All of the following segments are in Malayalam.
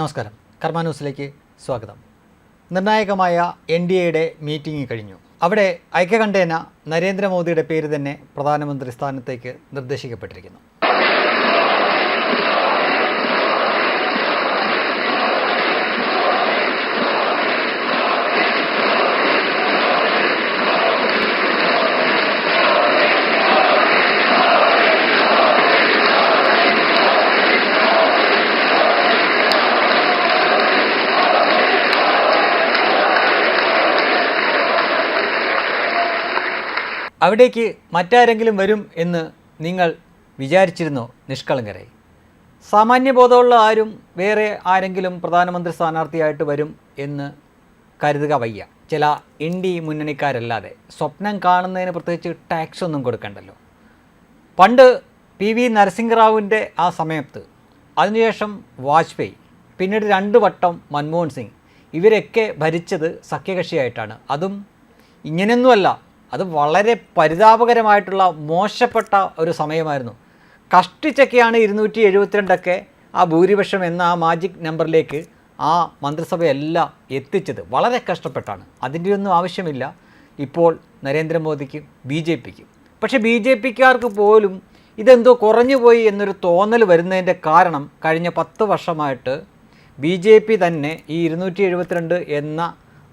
നമസ്കാരം. കർമ്മ ന്യൂസിലേക്ക് സ്വാഗതം. നിർണായകമായ എൻ ഡി എയുടെ മീറ്റിംഗ് കഴിഞ്ഞു. അവിടെ ഐക്യകണ്ഠേന നരേന്ദ്രമോദിയുടെ പേര് തന്നെ പ്രധാനമന്ത്രി സ്ഥാനത്തേക്ക് നിർദ്ദേശിക്കപ്പെട്ടിരിക്കുന്നു. അവിടേക്ക് മറ്റാരെങ്കിലും വരും എന്ന് നിങ്ങൾ വിചാരിച്ചിരുന്നോ നിഷ്കളങ്കരെ? സാമാന്യബോധമുള്ള ആരും വേറെ ആരെങ്കിലും പ്രധാനമന്ത്രി സ്ഥാനാർത്ഥിയായിട്ട് വരും എന്ന് കരുതുക വയ്യ. ചില ഇന്ത്യ മുന്നണിക്കാരല്ലാതെ സ്വപ്നം കാണുന്നതിന് പ്രത്യേകിച്ച് ടാക്സ് ഒന്നും കൊടുക്കണ്ടല്ലോ. പണ്ട് പി വി നരസിംഹറാവുവിന്റെ ആ സമയത്ത് അതിനുശേഷം വാജ്പേയി പിന്നീട് രണ്ട് വട്ടം മൻമോഹൻ സിംഗ് ഇവരൊക്കെ ഭരിച്ചത് സഖ്യകക്ഷിയായിട്ടാണ്. അതും ഇങ്ങനെയൊന്നുമല്ല. അത് വളരെ പരിതാപകരമായിട്ടുള്ള മോശപ്പെട്ട ഒരു സമയമായിരുന്നു. കഷ്ടിച്ചൊക്കെയാണ് ഇരുന്നൂറ്റി എഴുപത്തിരണ്ടൊക്കെ ആ ഭൂരിപക്ഷം എന്ന ആ മാജിക് നമ്പറിലേക്ക് ആ മന്ത്രിസഭയെല്ലാം എത്തിച്ചത്. വളരെ കഷ്ടപ്പെട്ടാണ്. അതിന്റെ ഒന്നും ആവശ്യമില്ല. ഇപ്പോൾ നരേന്ദ്രമോദിക്കും ബി ജെ പിക്കും. പക്ഷേ ബി ജെ പിക്കാർക്ക് പോലും ഇതെന്തോ കുറഞ്ഞു പോയി എന്നൊരു തോന്നൽ വരുന്നതിന്റെ കാരണം കഴിഞ്ഞ പത്ത് വർഷമായിട്ട് ബി ജെ പി തന്നെ ഈ ഇരുന്നൂറ്റി എഴുപത്തിരണ്ട് എന്ന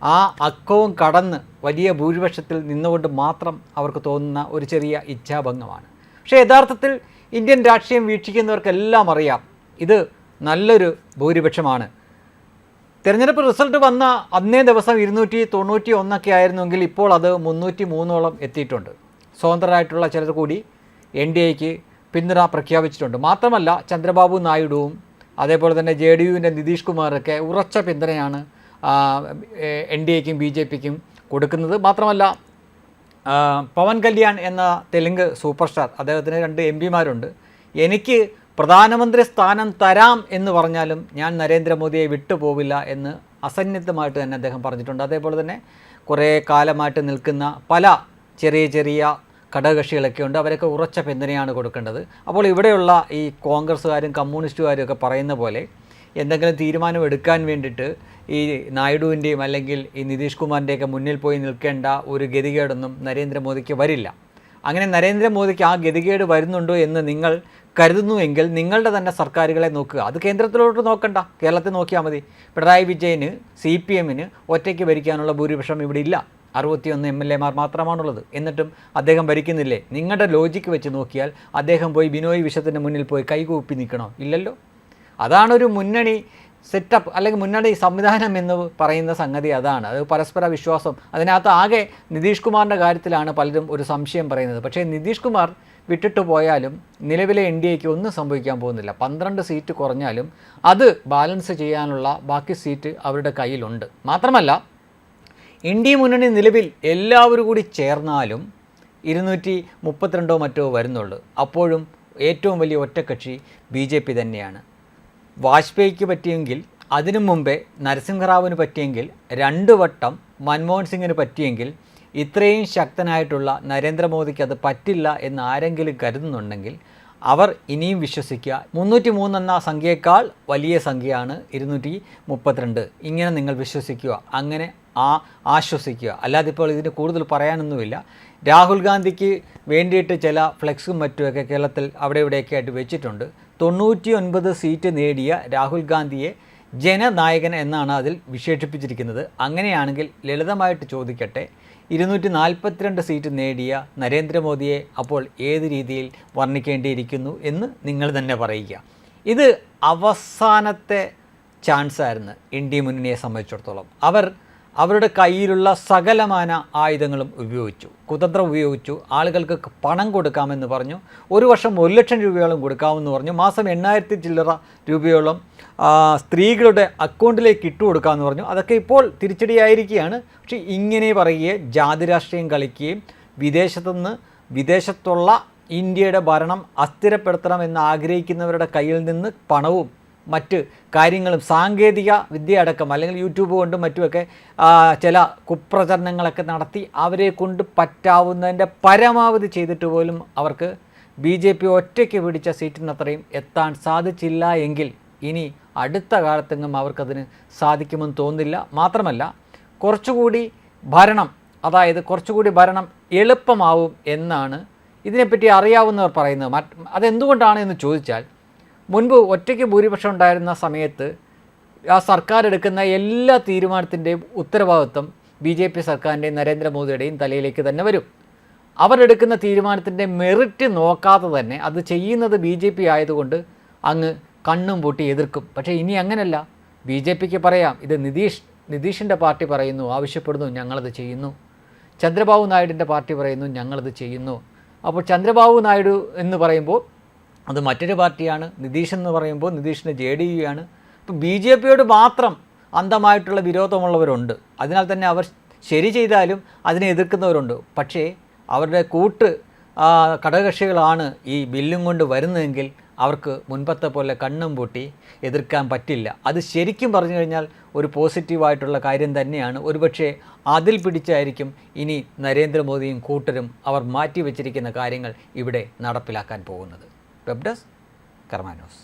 ആ അക്കവും കടന്ന് വലിയ ഭൂരിപക്ഷത്തിൽ നിന്നുകൊണ്ട് മാത്രം അവർക്ക് തോന്നുന്ന ഒരു ചെറിയ ഇച്ഛാഭംഗമാണ്. പക്ഷേ യഥാർത്ഥത്തിൽ ഇന്ത്യൻ രാഷ്ട്രീയം വീക്ഷിക്കുന്നവർക്കെല്ലാം അറിയാം ഇത് നല്ലൊരു ഭൂരിപക്ഷമാണ്. തിരഞ്ഞെടുപ്പ് റിസൾട്ട് വന്ന അന്നേ ദിവസം ഇരുന്നൂറ്റി തൊണ്ണൂറ്റി ഒന്നൊക്കെ ആയിരുന്നെങ്കിൽ ഇപ്പോൾ അത് മുന്നൂറ്റി മൂന്നോളം എത്തിയിട്ടുണ്ട്. സ്വതന്ത്രരായിട്ടുള്ള ചിലർ കൂടി എൻ ഡി എക്ക് പിന്തുണ പ്രഖ്യാപിച്ചിട്ടുണ്ട്. മാത്രമല്ല ചന്ദ്രബാബു നായിഡുവും അതേപോലെ തന്നെ ജെ ഡി യുവിന്റെ നിതീഷ് കുമാറൊക്കെ ഉറച്ച പിന്തുണയാണ് എൻ ഡി എക്കും ബി ജെ പിക്കും കൊടുക്കുന്നത്. മാത്രമല്ല പവൻ കല്യാൺ എന്ന തെലുങ്ക് സൂപ്പർ സ്റ്റാർ അദ്ദേഹത്തിന് രണ്ട് എം പിമാരുണ്ട്. എനിക്ക് പ്രധാനമന്ത്രി സ്ഥാനം തരാം എന്ന് പറഞ്ഞാലും ഞാൻ നരേന്ദ്രമോദിയെ വിട്ടുപോവില്ല എന്ന് അസന്നിഗ്ധമായിട്ട് തന്നെ അദ്ദേഹം പറഞ്ഞിട്ടുണ്ട്. അതേപോലെ തന്നെ കുറേ കാലമായിട്ട് നിൽക്കുന്ന പല ചെറിയ ചെറിയ ഘടകകക്ഷികളൊക്കെ ഉണ്ട്. അവരൊക്കെ ഉറച്ച പിന്തുണയാണ് കൊടുക്കേണ്ടത്. അപ്പോൾ ഇവിടെയുള്ള ഈ കോൺഗ്രസ്സുകാരും കമ്മ്യൂണിസ്റ്റുകാരും ഒക്കെ പറയുന്ന പോലെ എന്തെങ്കിലും തീരുമാനം എടുക്കാൻ വേണ്ടിയിട്ട് ഈ നായിഡുവിന്റെയും അല്ലെങ്കിൽ ഈ നിതീഷ് കുമാറിന്റെയൊക്കെ മുന്നിൽ പോയി നിൽക്കേണ്ട ഒരു ഗതികേടൊന്നും നരേന്ദ്രമോദിക്ക് വരില്ല. അങ്ങനെ നരേന്ദ്രമോദിക്ക് ആ ഗതികേട് വരുന്നുണ്ടോ എന്ന് നിങ്ങൾ കരുതുന്നുവെങ്കിൽ നിങ്ങളുടെ തന്നെ സർക്കാരുകളെ നോക്കുക. അത് കേന്ദ്രത്തിലോട്ട് നോക്കണ്ട. കേരളത്തിൽ നോക്കിയാൽ മതി. പിണറായി വിജയന് സി പി എമ്മിന് ഒറ്റയ്ക്ക് ഭരിക്കാനുള്ള ഭൂരിപക്ഷം ഇവിടെ ഇല്ല. അറുപത്തിയൊന്ന് എം എൽ എമാർ മാത്രമാണുള്ളത്. എന്നിട്ടും അദ്ദേഹം ഭരിക്കുന്നില്ലേ? നിങ്ങളുടെ ലോജിക്ക് വെച്ച് നോക്കിയാൽ അദ്ദേഹം പോയി ബിനോയ് വിശ്വത്തിന്റെ മുന്നിൽ പോയി കൈകൂപ്പി നിൽക്കണോ? ഇല്ലല്ലോ. അതാണൊരു മുന്നണി സെറ്റപ്പ് അല്ലെങ്കിൽ മുന്നണി സംവിധാനം എന്ന് പറയുന്ന സംഗതി അതാണ്. അത് പരസ്പര വിശ്വാസം. അതിനകത്ത് ആകെ നിതീഷ് കുമാറിന്റെ കാര്യത്തിലാണ് പലരും ഒരു സംശയം പറയുന്നത്. പക്ഷേ നിതീഷ് കുമാർ വിട്ടിട്ട് പോയാലും നിലവിലെ എൻ ഡി എക്ക് ഒന്നും സംഭവിക്കാൻ പോകുന്നില്ല. പന്ത്രണ്ട് സീറ്റ് കുറഞ്ഞാലും അത് ബാലൻസ് ചെയ്യാനുള്ള ബാക്കി സീറ്റ് അവരുടെ കയ്യിലുണ്ട്. മാത്രമല്ല ഇന്ത്യ മുന്നണി നിലവിൽ എല്ലാവരും കൂടി ചേർന്നാലും ഇരുന്നൂറ്റി മുപ്പത്തിരണ്ടോ മറ്റോ വരുന്നുള്ളൂ. അപ്പോഴും ഏറ്റവും വലിയ ഒറ്റക്കക്ഷി ബി ജെ പി തന്നെയാണ്. വാജ്പേയിക്ക് പറ്റിയെങ്കിൽ അതിനു മുമ്പേ നരസിംഹറാവുവിന് പറ്റിയെങ്കിൽ രണ്ടു വട്ടം മൻമോഹൻ സിംഗിന് പറ്റിയെങ്കിൽ ഇത്രയും ശക്തനായിട്ടുള്ള നരേന്ദ്രമോദിക്ക് അത് പറ്റില്ല എന്ന് ആരെങ്കിലും കരുതുന്നുണ്ടെങ്കിൽ അവർ ഇനിയും വിശ്വസിക്കുക. മുന്നൂറ്റി മൂന്നെന്ന സംഖ്യയേക്കാൾ വലിയ സംഖ്യയാണ് ഇരുന്നൂറ്റി മുപ്പത്തിരണ്ട് ഇങ്ങനെ നിങ്ങൾ വിശ്വസിക്കുക. അങ്ങനെ ആ ആശ്വസിക്കുക. അല്ലാതെ ഇപ്പോൾ ഇതിന് കൂടുതൽ പറയാനൊന്നുമില്ല. രാഹുൽ ഗാന്ധിക്ക് വേണ്ടിയിട്ട് ചില ഫ്ലെക്സും മറ്റുമൊക്കെ കേരളത്തിൽ അവിടെ ഇവിടെയൊക്കെ ആയിട്ട് വെച്ചിട്ടുണ്ട്. തൊണ്ണൂറ്റി ഒൻപത് സീറ്റ് നേടിയ രാഹുൽ ഗാന്ധിയെ ജനനായകൻ എന്നാണ് അതിൽ വിശേഷിപ്പിച്ചിരിക്കുന്നത്. അങ്ങനെയാണെങ്കിൽ ലളിതമായിട്ട് ചോദിക്കട്ടെ ഇരുന്നൂറ്റി നാൽപ്പത്തിരണ്ട് സീറ്റ് നേടിയ നരേന്ദ്രമോദിയെ അപ്പോൾ ഏത് രീതിയിൽ വർണിക്കേണ്ടിയിരിക്കുന്നു എന്ന് നിങ്ങൾ തന്നെ പറയുക. ഇത് അവസാനത്തെ ചാൻസായിരുന്നു ഇന്ത്യ മുന്നണിയെ സംബന്ധിച്ചിടത്തോളം. അവർ അവരുടെ കയ്യിലുള്ള സകലമാന ആയുധങ്ങളും ഉപയോഗിച്ചു കുതന്ത്രം ഉപയോഗിച്ചു. ആളുകൾക്ക് പണം കൊടുക്കാമെന്ന് പറഞ്ഞു. ഒരു വർഷം ഒരു ലക്ഷം രൂപയോളം കൊടുക്കാമെന്ന് പറഞ്ഞു. മാസം എണ്ണായിരത്തി ചില്ലറ രൂപയോളം സ്ത്രീകളുടെ അക്കൗണ്ടിലേക്ക് ഇട്ടു കൊടുക്കാമെന്ന് പറഞ്ഞു. അതൊക്കെ ഇപ്പോൾ തിരിച്ചടിയായിരിക്കുകയാണ്. പക്ഷേ ഇങ്ങനെ പറയുകയും ജാതി രാഷ്ട്രീയം കളിക്കുകയും വിദേശത്തുനിന്ന് വിദേശത്തുള്ള ഇന്ത്യയുടെ ഭരണം അസ്ഥിരപ്പെടുത്തണമെന്ന് ആഗ്രഹിക്കുന്നവരുടെ കയ്യിൽ നിന്ന് പണവും മറ്റ് കാര്യങ്ങളും സാങ്കേതിക വിദ്യ അടക്കം അല്ലെങ്കിൽ യൂട്യൂബ് കൊണ്ടും മറ്റുമൊക്കെ ചില കുപ്രചരണങ്ങളൊക്കെ നടത്തി അവരെ കൊണ്ട് പറ്റാവുന്നതിന്റെ പരമാവധി ചെയ്തിട്ട് പോലും അവർക്ക് ബി ജെ പി ഒറ്റയ്ക്ക് പിടിച്ച സീറ്റിനത്രയും എത്താൻ സാധിച്ചില്ല എങ്കിൽ ഇനി അടുത്ത കാലത്തെങ്ങും അവർക്കതിന് സാധിക്കുമെന്ന് തോന്നില്ല മാത്രമല്ല കുറച്ചുകൂടി ഭരണം അതായത് കുറച്ചുകൂടി ഭരണം എളുപ്പമാവും എന്നാണ് ഇതിനെപ്പറ്റി അറിയാവുന്നവർ പറയുന്നത്. മറ്റ് അതെന്തുകൊണ്ടാണ് എന്ന് ചോദിച്ചാൽ മുൻപ് ഒറ്റയ്ക്ക് ഭൂരിപക്ഷം ഉണ്ടായിരുന്ന സമയത്ത് ആ സർക്കാർ എടുക്കുന്ന എല്ലാ തീരുമാനത്തിന്റെയും ഉത്തരവാദിത്വം ബി ജെ പി സർക്കാരിന്റെയും നരേന്ദ്രമോദിയുടെയും തലയിലേക്ക് തന്നെ വരും. അവരെടുക്കുന്ന തീരുമാനത്തിന്റെ മെറിറ്റ് നോക്കാതെ തന്നെ അത് ചെയ്യുന്നത് ബി ജെ പി ആയതുകൊണ്ട് അങ്ങ് കണ്ണും പൂട്ടി എതിർക്കും. പക്ഷേ ഇനി അങ്ങനെയല്ല ബി ജെ പിക്ക് പറയാം ഇത് നിതീഷ് നിതീഷിന്റെ പാർട്ടി പറയുന്നു ആവശ്യപ്പെടുന്നു ഞങ്ങളത് ചെയ്യുന്നു. ചന്ദ്രബാബു നായിഡുവിന്റെ പാർട്ടി പറയുന്നു ഞങ്ങളത് ചെയ്യുന്നു. അപ്പോൾ ചന്ദ്രബാബു നായിഡു എന്ന് പറയുമ്പോൾ അത് മറ്റൊരു പാർട്ടിയാണ്. നിതീഷ് എന്ന് പറയുമ്പോൾ നിതീഷിന്റെ ജെ ഡി യു ആണ്. ഇപ്പോൾ ബി ജെ പിയോട് മാത്രം അന്ധമായിട്ടുള്ള വിരോധമുള്ളവരുണ്ട്. അതിനാൽ തന്നെ അവർ ശരി ചെയ്താലും അതിനെ എതിർക്കുന്നവരുണ്ട്. പക്ഷേ അവരുടെ കൂട്ട് ഘടകകക്ഷികളാണ് ഈ ബില്ലും കൊണ്ട് വരുന്നതെങ്കിൽ അവർക്ക് മുൻപത്തെ പോലെ കണ്ണും പൂട്ടി എതിർക്കാൻ പറ്റില്ല. അത് ശരിക്കും പറഞ്ഞു കഴിഞ്ഞാൽ ഒരു പോസിറ്റീവായിട്ടുള്ള കാര്യം തന്നെയാണ്. ഒരുപക്ഷെ അതിൽ പിടിച്ചായിരിക്കും ഇനി നരേന്ദ്രമോദിയും കൂട്ടരും അവർ മാറ്റിവെച്ചിരിക്കുന്ന കാര്യങ്ങൾ ഇവിടെ നടപ്പിലാക്കാൻ പോകുന്നത്. Web desk കർമാനോസ്.